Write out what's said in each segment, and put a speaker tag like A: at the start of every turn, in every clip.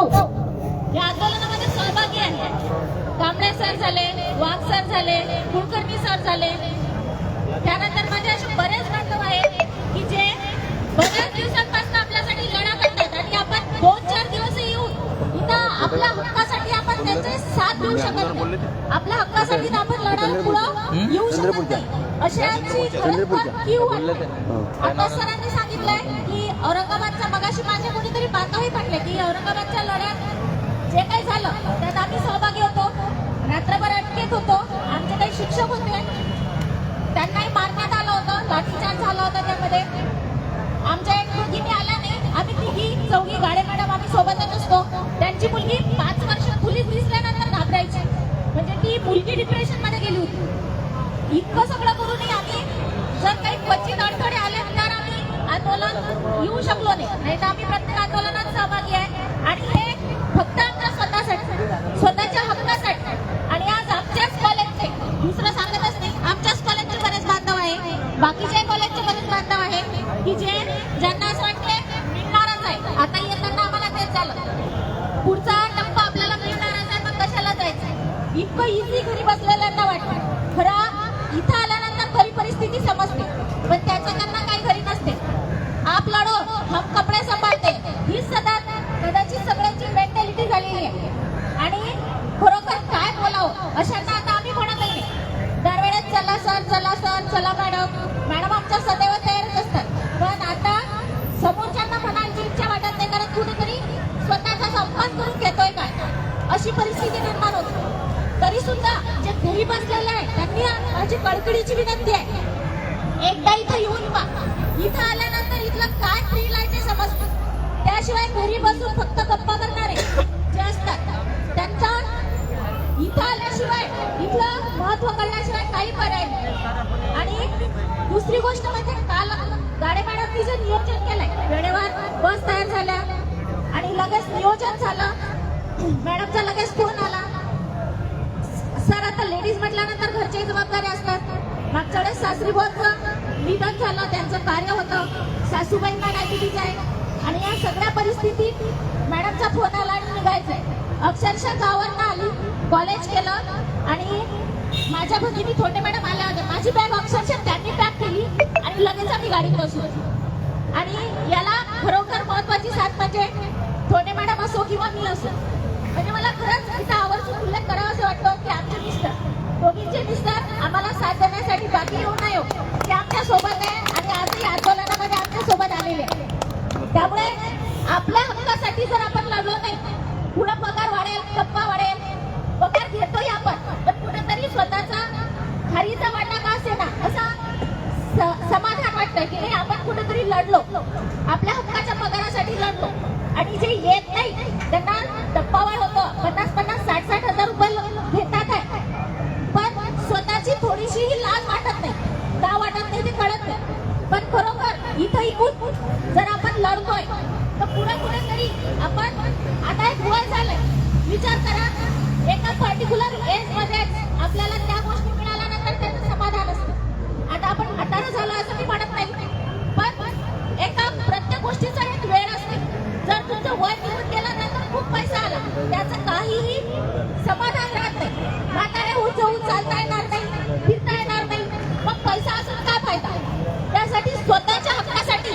A: नऊ या आंदोलनामध्ये सहभागी आहे. कांबळे सर झाले वाघ सर झाले कुलकर्णी सर झाले. त्यानंतर माझे असे बरेच बांधव आहेत की जे बऱ्याच दिवसांपासून आपल्यासाठी लढा करतात आणि आपण दोन चार दिवस येऊन इथं आपल्या हक्कासाठी आपण त्यांचे साथ देऊ शकत नाही. आपल्या हक्कासाठी तर आपण लढायला पुढं येऊ शकत नाही. अशी आमची वाटते आता सरांनी सांगितलंय की औरंगाबादचा मगाशी माझे कोणीतरी बांधवही पडले की औरंगाबादच्या जे काही झालं त्यात आम्ही सहभागी होतो. रात्रभर अटकेत होतो. आमचे काही शिक्षक होते. त्यांनाही मारण्यात आलं होतं. लाठीचार्ज झाला होता त्यामध्ये. आमच्या एक मुलगीने आल्या नाही आम्ही तिघी चौघी गाडे मॅडम आम्ही सोबतच असतो. त्यांची मुलगी पाच वर्ष पोलीस दिसल्यानंतर घाबरायची. म्हणजे ती मुलगी डिप्रेशनमध्ये गेली होती. इतकं सगळं करूनही आम्ही जर काही क्वचित अडथळे आले तर आम्ही आंदोलन येऊ शकलो नाही. नाही तर आम्ही प्रत्येक आंदोलनात सहभागी आहे. आणि हे फक्त आमच्या स्वतःसाठी स्वतःच्या हक्कासाठी आणि आज आमच्याच कॉलेजचे दुसरं सांगतच नाही आमच्याच कॉलेजचे बरेच बांधव आहे बाकीच्या कॉलेजचे बरेच बांधव आहे की जे ज्यांना असं वाटते मिळणारच आहे आता येताना आम्हाला तेच झालं पुढचा टप्पा आपल्याला मिळणारच आहे मग कशाला जायचं इतकं इझी घरी बसलेल्यांना वाटतं. खरं इथं आल्यानंतर खरी परिस्थिती समजते. पण त्याचं त्यांना काही घरी नसते. आप लढो हम कपडे सांभाळते. ही सदा कदाचित सगळ्यांची मेंटॅलिटी झालेली आहे. आणि खरोखर काय बोलावं अशांना आता आम्ही म्हणत नाही. दरवेळेस चला सर चला सर चला मॅडम मॅडम आमच्या सदैव तयारच असतात. पण आता समोरच्या म्हणायची इच्छा वाटत नाही कारण कुठेतरी स्वतःचा संपास करून घेतोय काय? अशी परिस्थिती निर्माण होते. तरी सुद्धा जे घरी बसलेले आहे त्यांनी माझी कडकडीची विनंती आहे. एकदा इथं येऊन पा इथं आल्यानंतर इथलं काय फील आहे ते समजतं? त्याशिवाय घरी बसून फक्त गप्पा करणारे जे असतात त्यांचा इथं आल्याशिवाय इथलं महत्त्व कळल्याशिवाय काही पर्याय नाही. आणि दुसरी गोष्ट म्हणजे काल गाडे मॅडमनी जे नियोजन केलंय वेळेवर बस तयार झाल्या लगेच नियोजन झालं. मॅडमचा लगेच फोन आला. सर आता लेडीज म्हटल्यानंतर घरच्या जबाबदाऱ्या असतात. मागच्या वेळेस सासरी बोलचं निधन झालं त्यांचं कार्य होतं. सासूबाईंना डायबिटीज आहे आणि या सगळ्या परिस्थितीत मॅडमचा फोन आला आणि निघायचंय अक्षरशः गावांना आली कॉलेज केलं. आणि माझ्या भगिनी थोटे मॅडम आल्या होत्या. माझी बॅग अक्षरशः त्यांनी पॅक केली आणि लगेच आम्ही गाडीत बसलो. आणि याला खरोखर महत्वाची साथ म्हणजे थोडे मॅडम असो किंवा मी असो म्हणजे मला खरंच इथं आवर्जून उल्लेख करावा असं वाटतं की आमचे मिस्टर. दोघींचे मिस्टर आम्हाला साथ देण्यासाठी बाकी येऊ नये. ते आमच्यासोबत आहे आणि आजही आंदोलनामध्ये आमच्यासोबत आलेले त्यामुळे आपल्या हक्कासाठी जर आपण लढलो नाही पुढे पगार वाढेल गप्पा वाढेल पगार घेतोय आपण पण कुठेतरी स्वतःचा खारीचा वाटा का असेना असा स- समाधान वाटतं की नाही आपण कुठेतरी लढलो. आपल्या हक्का आणि जे येत नाही त्यांना टप्पावाढ होतं. पन्नास पन्नास साठ साठ हजार रुपये घेतात आहे. पण स्वतःची थोडीशीही लाज वाटत नाही. का वाटत नाही ते कळत नाही. पण खरोखर इथं येऊन जर आपण लढतोय तर पुढे पुढे तरी आपण आता एक वय झालंय. विचार करा एका पर्टिक्युलर एजमध्ये आपल्याला त्या गोष्टी मिळाल्यानंतर त्याचं समाधान असतं आता आपण म्हातारं झालं असं मी म्हणत नाही पण एका प्रत्येक गोष्टीचा एक वेळ असते जर तुमचं वय निघून गेलं खूप पैसा आला. त्याचं काहीही समाधान राहत नाही. म्हातारे उंच उंच चालता येणार नाही फिरता येणार नाही. मग पैसा असून काय फायदा? त्यासाठी स्वतःच्या हक्कासाठी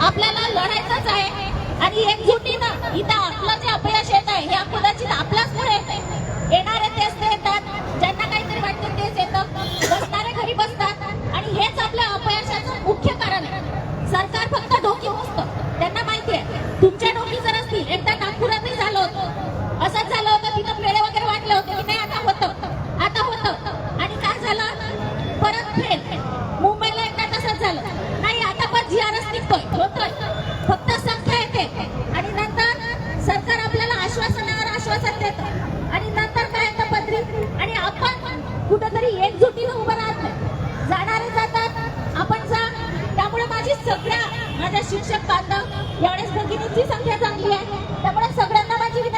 A: आपल्याला लढायचंच आहे. आणि एकजुटीनं इथं आपलं जे अपयश येत आहे हे कदाचित आपल्याच पुढे येत आहे. येणारे तेच ते येतात. ज्यांना काहीतरी वाटतं तेच येतं. बसणारे घरी बसतात. आणि हेच आपल्या अपयशाचं मुख्य कारण आहे. सरकार फक्त धोके मोजतं. त्यांना माहिती आहे. तुमच्या सगळ्या माझ्या शिक्षक बांधव एवढ्याच भगिनींची संख्या चांगली आहे. त्यामुळे सगळ्यांना माझी विनंती